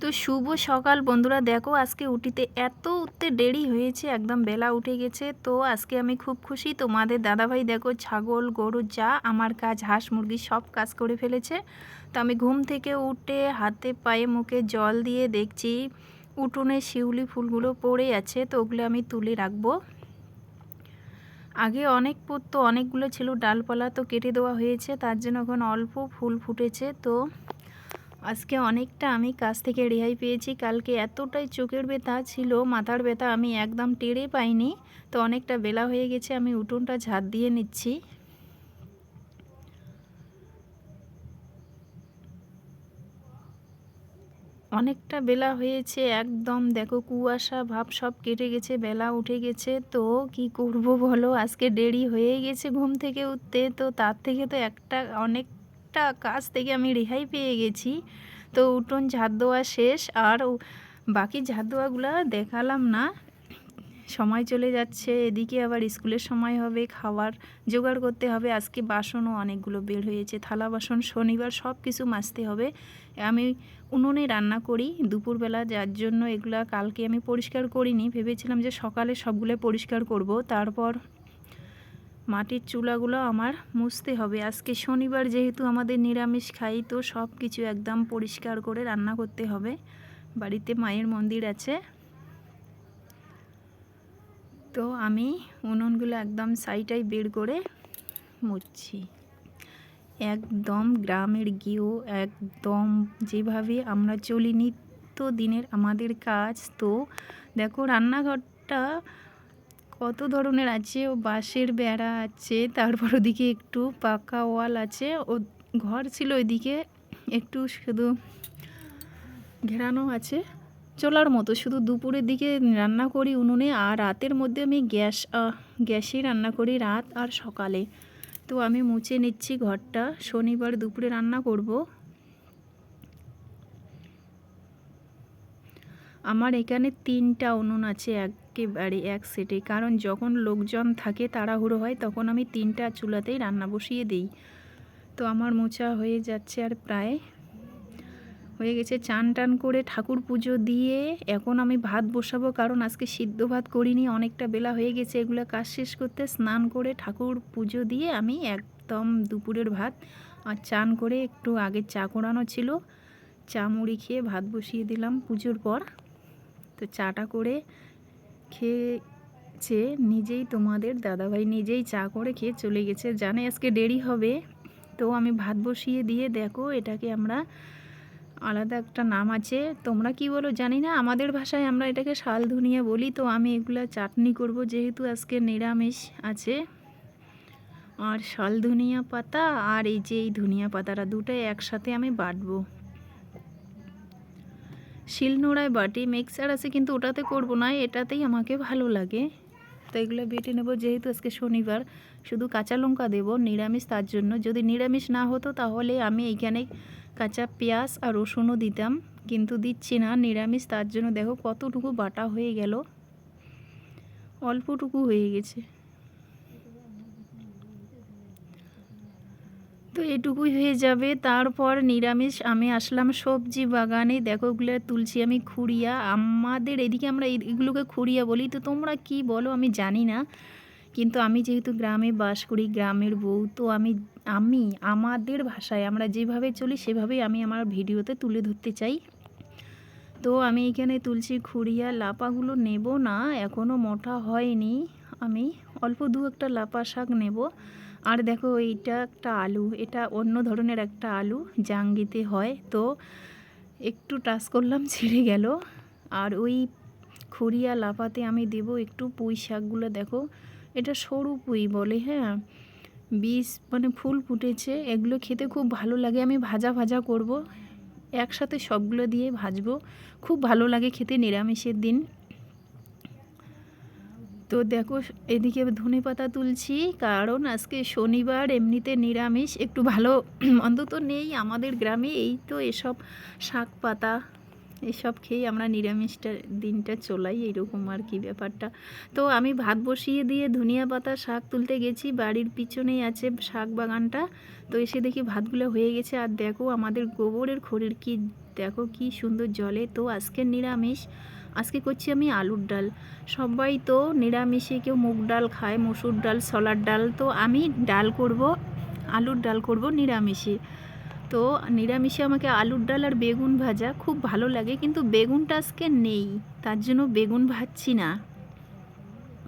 তো শুভ সকাল বন্ধুরা। দেখো আজকে উঠিতে এত উঠতে দেরি হয়েছে, একদম বেলা উঠে গেছে। তো আজকে আমি খুব খুশি। তোমাদের দাদাভাই দেখো, ছাগল, গরু, যা আমার কাজ, হাঁস, মুরগি সব কাজ করে ফেলেছে। তো আমি ঘুম থেকে উঠে হাতে পায়ে মুখে জল দিয়ে দেখছি উঠোনে শিউলি ফুলগুলো পড়ে আছে, তো ওগুলো আমি তুলে রাখব। আগে অনেক পড়তো, অনেকগুলো ছিল ডালপালা তো কেটে দেওয়া হয়েছে, তার জন্য এখন অল্প ফুল ফুটেছে। তো আজকে অনেকটা আমি কাজ থেকে রেহাই পেয়েছি। কালকে এতটাই চোখের ব্যথা ছিল, মাথার ব্যথা আমি একদম টেরে পাইনি। তো অনেকটা বেলা হয়ে গেছে, আমি উঠোনটা ঝাড় দিয়ে নিচ্ছি। অনেকটা বেলা হয়েছে, একদম দেখো কুয়াশা, ভাব সব কেটে গেছে, বেলা উঠে গেছে। তো কি করব বলো? আজকে দেরি হয়ে গেছে ঘুম থেকে উঠতে, তো তার থেকে তো একটা অনেক একটা কাজ থেকে আমি রেহাই পেয়ে গেছি। তো উঠোন ঝাড় দেওয়া শেষ আর বাকি ঝাড় দেওয়াগুলো দেখালাম না। সময় চলে যাচ্ছে, এদিকে আবার স্কুলের সময় হবে খাবার জোগাড় করতে হবে। আজকে বাসনও অনেকগুলো বের হয়েছে, থালা, বাসন, শনিবার সব কিছু মাজতে হবে। আমি উনুনে রান্না করি দুপুরবেলা, যার জন্য এগুলা কালকে আমি পরিষ্কার করিনি। ভেবেছিলাম যে সকালে সবগুলো পরিষ্কার করব। তারপর মাটির চুলাগুলো আমার মুছতে হবে। আজকে শনিবার যেহেতু আমাদের নিরামিষ খাই, তো সব কিছু একদম পরিষ্কার করে রান্না করতে হবে। বাড়িতে মায়ের মন্দির আছে। তো আমি উনুনগুলো একদম সাইটাই বের করে মুছছি। একদম গ্রামের গিয়েও একদম যেভাবে আমরা চলি নিত্য দিনের আমাদের কাজ। তো দেখো রান্নাঘরটা কত ধরনের আছে? ও বাঁশের বেড়া আছে, তারপর ওদিকে একটু পাকা ওয়াল আছে। ও ঘর ছিল ওইদিকে, একটু শুধু ঘেরানো আছে। চলার মতো, শুধু দুপুরের দিকে রান্না করি উনুনে আর রাতের মধ্যে আমি গ্যাস গ্যাসেই রান্না করি রাত আর সকালে। তো আমি মুছে নিচ্ছি ঘরটা, শনিবার দুপুরে রান্না করব। আমার এখানে তিনটা উনুন আছে একেবারে এক সেটে। কারণ যখন লোকজন থাকে তাড়াহুড়ো হয়, তখন আমি তিনটা চুলাতেই রান্না বসিয়ে দিই। তো আমার মোচা হয়ে যাচ্ছে আর প্রায় হয়ে গেছে। চান টান করে ঠাকুর পুজো দিয়ে এখন আমি ভাত বসাবো। কারণ আজকে সিদ্ধ ভাত করিনি, অনেকটা বেলা হয়ে গেছে। এগুলো কাজ শেষ করতে স্নান করে ঠাকুর পুজো দিয়ে আমি একদম দুপুরের ভাত আর চান করে একটু আগে চা করানো ছিল। চা মুড়ি খেয়ে ভাত বসিয়ে দিলাম পুজোর পর। তো চাটা করে খেয়েছে, নিজেই তোমাদের দাদাভাই নিজেই চা করে খেয়ে চলে গেছে। জানে আজকে দেরি হবে। তো আমি ভাত বসিয়ে দিয়ে দেখো, এটাকে আমরা আলাদা একটা নাম আছে। তোমরা কি বলো? জানি না, আমাদের ভাষায় আমরা এটাকে শাল ধনিয়া বলি। তো আমি এগুলা চাটনি করব, যেহেতু আজকে নিরামিষ আছে। আর শাল ধনিয়া পাতা আর এই যে এই ধনিয়া পাতাটা দুটোই একসাথে আমি বাটবো। শিলনোড়ায় বাটি মিক্সার আছে, কিন্তু ওটাতে করব না, এটাতেই আমাকে ভালো লাগে। তো এগুলো বেটে নেব, যেহেতু আজকে শনিবার, শুধু কাঁচা লঙ্কা দেবো, নিরামিষ তার জন্য। যদি নিরামিষ না হতো, তাহলে আমি এইখানে কাঁচা পেঁয়াজ আর রসুনও দিতাম, কিন্তু দিচ্ছি না, নিরামিষ তার জন্য। দেখো কতটুকু বাটা হয়ে গেল। অল্পটুকু হয়ে গেছে। তো এটুকুই হয়ে যাবে। তারপর নিরামিষ আমি আসলাম সবজি বাগানে। দেখো ওগুলো তুলছি আমি খুঁড়িয়া। আমাদের এদিকে আমরা এগুলোকে খুঁড়িয়া বলি। তো তোমরা কি বলো আমি জানি না। কিন্তু আমি যেহেতু গ্রামে বাস করি, গ্রামের বউ, তো আমি আমি, আমাদের ভাষায় আমরা যেভাবে চলি সেভাবেই আমি আমার ভিডিওতে তুলে ধরতে চাই। তো আমি এখানে তুলছি খুঁড়িয়া। লাপাগুলো নেব না এখনও মোটা হয়নি। আমি অল্প দু একটা লাপা শাক নেব। আর দেখো এইটা একটা আলু, এটা অন্য ধরনের একটা আলু, জাঙ্গিতে হয়। তো একটু টাচ করলাম, ছিঁড়ে গেল। আর ওই খুঁড়িয়া লাফাতে আমি দেব একটু পুঁই শাকগুলো, দেখো। এটা সরু পুঁই বলে হ্যাঁ? বীজ মানে ফুল ফুটেছে, এগুলো খেতে খুব ভালো লাগে। আমি ভাজা ভাজা করব, একসাথে সবগুলো দিয়ে ভাজবো। খুব ভালো লাগে খেতে, নিরামিষের দিন। তো দেখো, এদিকে ধনে পাতা তুলছি, কারণ আজকে শনিবার, এমনিতে নিরামিষ, একটু ভালো, অন্তত নেই আমাদের গ্রামে, এই তো এসব শাক পাতা, এসব খেয়ে আমরা নিরামিষটা দিনটা চলাই এরকম আর কি ব্যাপারটা। তো আমি ভাত বসিয়ে দিয়ে ধনিয়া পাতা শাক তুলতে গেছি, বাড়ির পিছনেই আছে শাক বাগানটা, তো এসে দেখি ভাতগুলো হয়ে গেছে, আর দেখো আমাদের গোবরের খড়ির কি, দেখো কি সুন্দর জলে, তো আজকের নিরামিষ আজকে করছি আমি আলুর ডাল। সবাই তো নিরামিষে কেউ মুগ ডাল খায়, মসুর ডাল, ছোলার ডাল। তো আমি ডাল করব, আলুর ডাল করব নিরামিষে। তো নিরামিষে আমাকে আলুর ডাল আর বেগুন ভাজা খুব ভালো লাগে, কিন্তু বেগুনটা আজকে নেই, তার জন্য বেগুন ভাজছি না।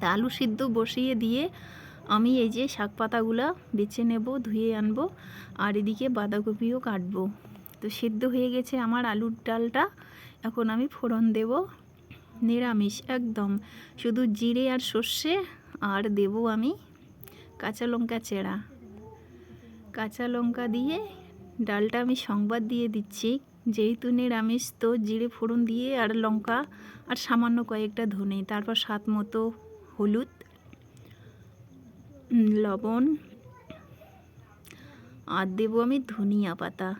তা আলু সিদ্ধ বসিয়ে দিয়ে আমি এই যে শাক পাতাগুলো বেছে নেব, ধুয়ে আনব, আর এদিকে বাঁধাকপিও কাটবো। তো সিদ্ধ হয়ে গেছে আমার আলুর ডালটা, এখন আমি ফোড়ন দেব। নিরামিষ, একদম। শুধু জিরে আর সর্ষে আর দেব আমি কাঁচা লঙ্কা চেরা। কাঁচা লঙ্কা দিয়ে ডালটা আমি সংবাদ দিয়ে দিচ্ছি। যেহেতু নিরামিষ, তো জিরে ফোড়ন দিয়ে আর লঙ্কা আর সামান্য কয়েকটা ধনে, তারপর স্বাদ মতো হলুদ লবণ আর দেবো আমি ধনিয়া পাতা।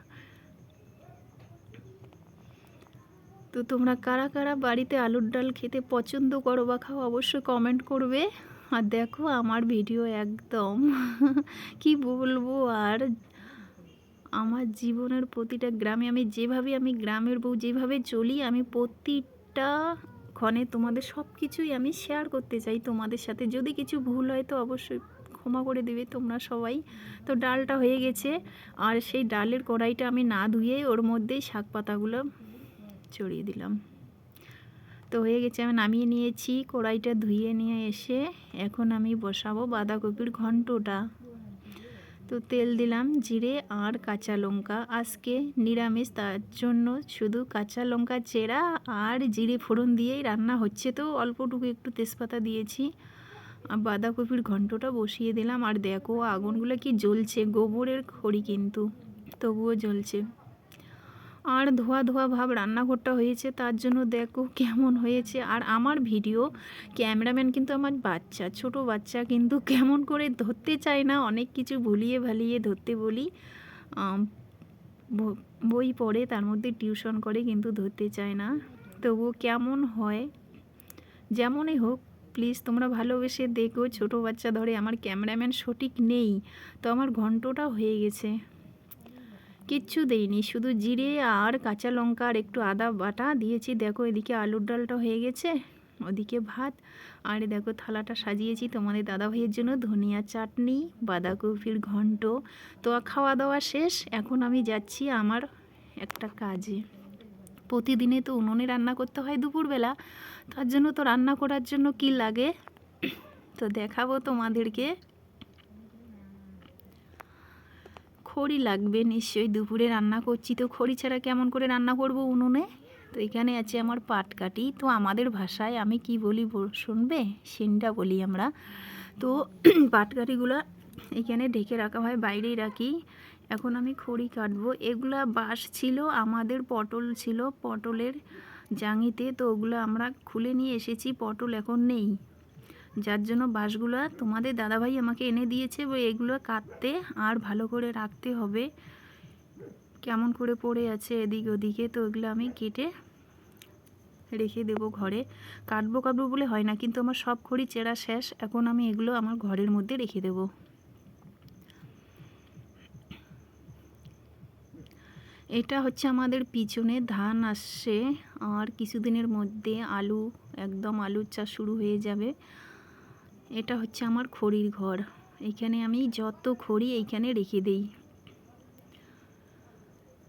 তো তোমরা কারা কারা বাড়িতে আলুর ডাল খেতে পছন্দ করো বা খাও অবশ্যই কমেন্ট করবে। আর দেখো আমার ভিডিও একদম। কি বলব আর আমার জীবনের প্রতিটা গ্রামে আমি যেভাবে আমি গ্রামের বউ যেভাবে চলি, আমি প্রতিটা ক্ষণে তোমাদের সব কিছুই আমি শেয়ার করতে চাই তোমাদের সাথে। যদি কিছু ভুল হয় তো অবশ্যই ক্ষমা করে দেবে তোমরা সবাই। তো ডালটা হয়ে গেছে। আর সেই ডালের কড়াইটা আমি না ধুয়ে ওর মধ্যেই শাক পাতাগুলো ছড়িয়ে দিলাম। তো হয়ে গেছে, আমি নামিয়ে নিয়েছি, কড়াইটা ধুয়ে নিয়ে এসে এখন আমি বসাবো বাঁধাকপির ঘন্টটা। তো তেল দিলাম, জিরে আর কাঁচা লঙ্কা। আজকে নিরামিষ, তার জন্য শুধু কাঁচা লঙ্কা, চেরা আর জিরে ফোড়ন দিয়েই রান্না হচ্ছে। তো অল্পটুকু একটু তেজপাতা দিয়েছি, আর বাঁধাকপির ঘন্টটা বসিয়ে দিলাম। আর দেখো, আগুনগুলো কি জ্বলছে, গোবরের খড়ি কিন্তু, তবুও জ্বলছে। আর ধোয়া ধোয়া ভাব রান্নাঘরটা হয়েছে, তার জন্য দেখো কেমন হয়েছে। আর আমার ভিডিও, ক্যামেরাম্যান কিন্তু আমার বাচ্চা, ছোট বাচ্চা কিন্তু কেমন করে ধরতে চায় না, অনেক কিছু ভুলিয়ে ভালিয়ে ধরতে বলি। বই পড়ে, তার মধ্যে টিউশন করে কিন্তু ধরতে চায় না। তবুও কেমন হয়, যেমনই হোক, প্লিজ তোমরা ভালোবেসে দেখো, ছোট বাচ্চা ধরে আমার ক্যামেরাম্যান সঠিক নেই। তো আমার ঘন্টটা হয়ে গেছে। কিচ্ছু দেইনি। শুধু জিরে আর কাঁচা লঙ্কা আর একটু আদা বাটা দিয়েছি। দেখো, এদিকে আলুর ডালটা হয়ে গেছে, ওদিকে ভাত। আর দেখো, থালাটা সাজিয়েছি তোমাদের দাদা ভাইয়ের জন্য। ধনিয়া চাটনি, বাঁধাকপির ঘন্ট। তো খাওয়া দাওয়া শেষ। এখন আমি যাচ্ছি আমার একটা কাজে। প্রতিদিনে তো উনুনে রান্না করতে হয় দুপুরবেলা। তার জন্য তো রান্না করার জন্য কি লাগে? তো দেখাবো তোমাদেরকে। খড়ি লাগবে, নিশ্চয়ই দুপুরে রান্না করছি। তো খড়ি ছাড়া কেমন করে রান্না করব উনুনে? তো এখানে আছে আমার পাটকাঠি তো আমাদের ভাষায় আমি কি বলি শুনবে? সিনটা বলি আমরা। তো পাটকাঠিগুলো এখানে ঢেকে রাখা হয়, বাইরেই রাখি। এখন আমি খড়ি কাটবো। এগুলা বাঁশ ছিল, আমাদের পটল ছিল, পটলের জাঙিতে। তো ওগুলো আমরা খুলে নিয়ে এসেছি, পটল এখন নেই। যার জন্য বাঁশগুলো তোমাদের দাদাভাই আমাকে এনে দিয়েছে বই এগুলো কাটতে আর ভালো করে রাখতে হবে। কেমন করে পড়ে আছে এদিক ওদিকে তো ওগুলো আমি কেটে রেখে দেবো ঘরে। কাটবো কাটবো বলে হয় না, কিন্তু আমার সব খড়ি চেরা শেষ, এখন আমি এগুলো আমার ঘরের মধ্যে রেখে দেবো। এটা হচ্ছে আমাদের পিছনে ধান আসছে, আর কিছুদিনের মধ্যে আলু, একদম আলুর চাষ শুরু হয়ে যাবে। এটা হচ্ছে আমার খড়ির ঘর। এখানে আমি যত খড়ি এইখানে রেখে দেই।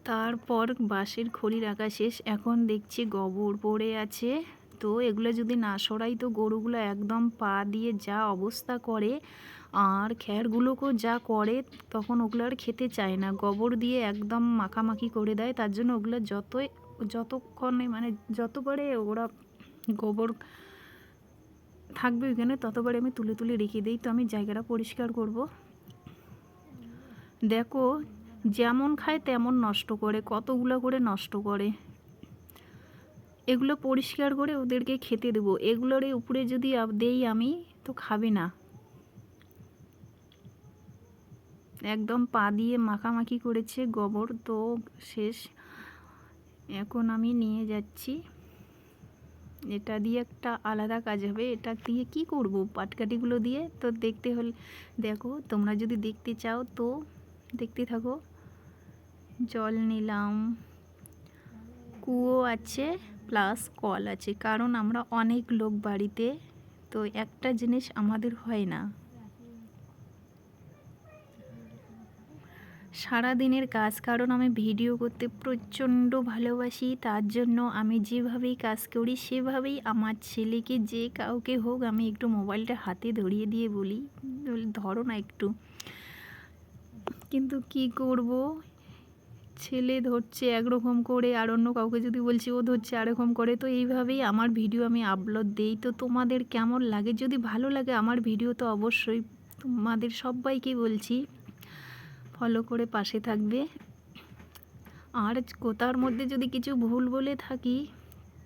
তারপর বাঁশের খড়ি রাখা শেষ। এখন দেখছি গোবর পড়ে আছে। তো এগুলো যদি না সরাই, তো গরুগুলো একদম পা দিয়ে যা অবস্থা করে, আর খ্যারগুলোকেও যা করে, তখন ওগুলো আর খেতে চায় না। গোবর দিয়ে একদম মাখামাখি করে দেয়। তার জন্য ওগুলো যতই, যতক্ষণে মানে যতবারে ওরা গোবর থাকবে ওইখানে ততবারে আমি তুলে তুলে রেখে দিই। তো আমি জায়গাটা পরিষ্কার করব। দেখো, যেমন খায় তেমন নষ্ট করে, কতগুলো করে নষ্ট করে। এগুলো পরিষ্কার করে ওদেরকে খেতে দেবো। এগুলোর উপরে যদি দেই আমি, তো খাবে না। একদম পা দিয়ে মাখামাখি করেছে গোবর, তো শেষ। এখন আমি নিয়ে যাচ্ছি। এটা দিয়ে একটা আলাদা কাজ হবে। এটা দিয়ে কি করব? পাটকাঠিগুলো দিয়ে তো দেখতে হলে, দেখো, তোমরা যদি দেখতে চাও তো দেখতে থাকো। জল নিলাম। কুয়ো আছে প্লাস কল আছে, কারণ আমরা অনেক লোক বাড়িতে, তো একটা জিনিস আমাদের হয় না। সারা দিনের কাজ, কারণ আমি ভিডিও করতে প্রচণ্ড ভালোবাসি, তার জন্য আমি যেভাবেই কাজ করি, সেভাবেই আমার ছেলেকে যে কাউকে হোক আমি একটু মোবাইলটা হাতে ধরিয়ে দিয়ে বলি ধরো না একটু। কিন্তু কি করব? ছেলে ধরছে একরকম করে, আর অন্য কাউকে যদি বলছি, ও ধরছে আরেকম করে, তো এইভাবেই আমার ভিডিও আমি আপলোড দিই। তো তোমাদের কেমন লাগে? যদি ভালো লাগে আমার ভিডিও, তো অবশ্যই তোমাদের সবাইকে বলছি। ফলো করে পাশে থাকবে। আর কোথার মধ্যে যদি কিছু ভুল বলে থাকি,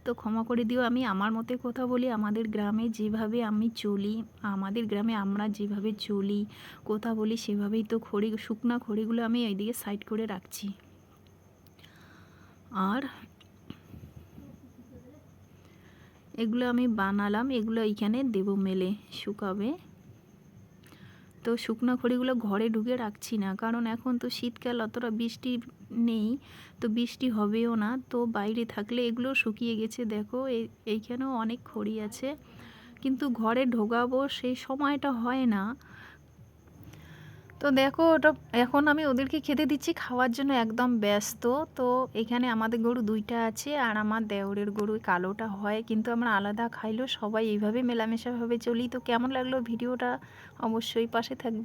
তো ক্ষমা করে দিও। আমি আমার মতে কথা বলি, আমাদের গ্রামে যেভাবে আমি চলি, আমাদের গ্রামে আমরা যেভাবে চলি, কথা বলি সেভাবেই তো খড়ি, শুকনা খড়িগুলো আমি এইদিকে সাইড করে রাখছি। আর এগুলো আমি বানালাম, এগুলো এইখানে দেবো মেলে শুকাবে। তো শুকনো খড়িগুলো ঘরে ঢুকে রাখছি না। কারণ এখন তো শীতকাল, অতটা বৃষ্টি নেই, তো বৃষ্টি হবেও না। তো বাইরে থাকলে এগুলো শুকিয়ে গেছে, দেখো। এই- এইখানেও অনেক খড়ি আছে। কিন্তু ঘরে ঢোকাবো সেই সময়টা হয় না। তো দেখো ওটা, এখন আমি ওদেরকে খেতে দিচ্ছি, খাওয়ার জন্য একদম ব্যস্ত। তো এখানে আমাদের গরু দুইটা আছে, আর আমার দেওরের গরু কালোটা হয়, কিন্তু আমরা আলাদা খাইলো সবাই এইভাবে মেলামেশাভাবে চলি। তো কেমন লাগল ভিডিওটা? অবশ্যই পাশে থাকবে।